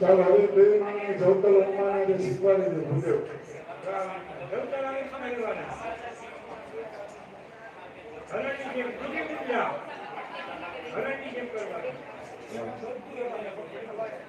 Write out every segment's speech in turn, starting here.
ચાલો, હવે બે માને જવતલ હનુમાન જે શીખવાડી દે, ભૂલ્યો.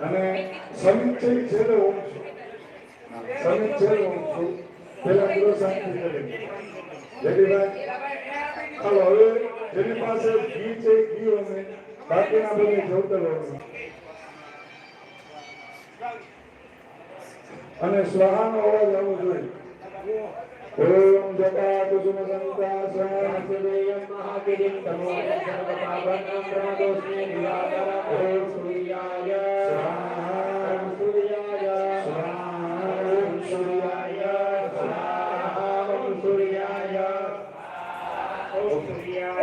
અને સમિત છે છેલ્લે હું છું. સમિત છે હું છું. પેલા ગુરુ શાંતિ કરી જેડીભાઈ અને બાકીના બધે જોતર સ્વાહાનો અવાજ આવવો જોઈએ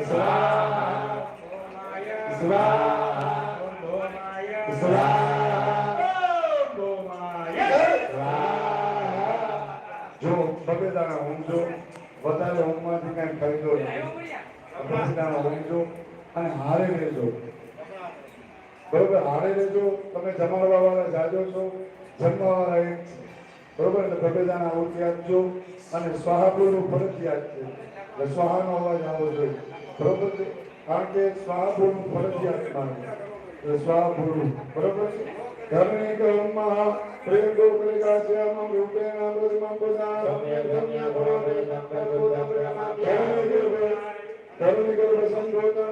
Islam. સ્વાહા ઓમ ભોમાય સ્વાહા જો બબેદાના ઊંધો વધારે ઊંઘમાંથી કાંઈ ફાયદો નહીં. બબેદાના ઊંધો અને હારે રહેજો. બરોબર, હારે રહેજો. તમે જમાડવા વાળા જાજો છો જમવા વાળા એક બરોબર, એટલે બબેદાના ઊંઘી આપજો અને સ્વાહાપુરનું ફરજિયાત છે. એટલે સ્વાહાનો અવાજ આવવો જોઈએ. બરોબર છે? કારણ કે સ્વાભૂનું ફરજિયાત માને સ્વાભૂનું બરોબર છે? ધરણી કર્મમાં પ્રયોગો કરેલા છે આમાં રૂપેણ બધા. ધન્ય ભરોતે ધરણી કર્મ સંબોધન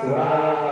Selamat.